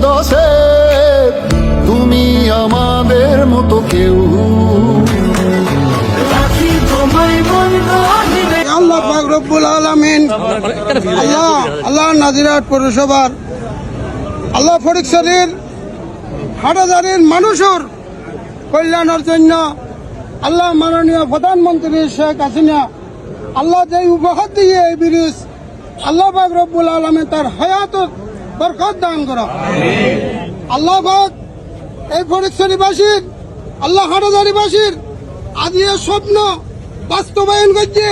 দশে তুমি আমাদের মতো কেউ। আল্লাহ পাক রব্বুল আলামিন আল্লাহ আল্লাহ নাজিরাট পৌরসভার আল্লাহ ফরিকশরীর হাটাজারির মানুষের কল্যাণের জন্য আল্লাহ মাননীয় প্রধানমন্ত্রী শেখ হাসিনা আল্লাহ যে উপহার দিয়ে এই ব্রিজ আল্লাহ পাক রব্বুল আলমে তার হায়াত বরকত দান করা। আল্লাহ এই ফরিকশরীবাসীর আল্লাহ হাটাজারিবাসীর আদিও স্বপ্ন বাস্তবায়ন করছে।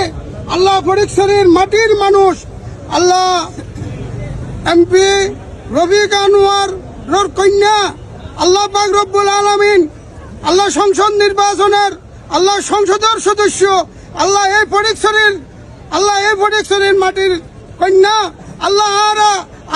আল্লাহ ফরিকশরীর মাটির মানুষ। আল্লাহ এমপি রফিক আনোয়ার রোর কন্যা। আল্লাহ পাক রব্বুল আলমিন আল্লাহ সংসদ নির্বাচনের, আল্লাহ সংসদের সদস্য। আল্লাহ এই ফটিকছড়ির আল্লাহ এই ফটিকছড়ির মাটির কন্যা। আল্লাহ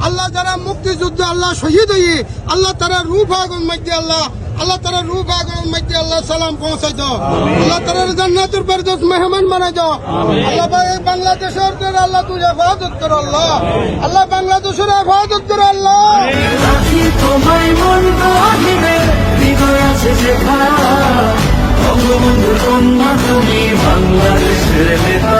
আল্লাহ যারা মুক্তিযুদ্ধ আল্লাহ শহীদ হয়ে আল্লাহ তারা রূপ আগুন মাইতে আল্লাহ আল্লাহ তারা রূপ আগুন মাইতে আল্লাহ সালাম পৌঁছাই দাও আল্লাহ তারা জান্নাতুর বেরদোস মেহমান বানাই দাও আল্লাহ ভাই বাংলাদেশের তোর আল্লাহ তুই হেফাজত কর আল্লাহ। আল্লাহ বাংলাদেশের হেফাজত কর আল্লাহ। তোমায় তুমি বাংলাদেশের নেতা।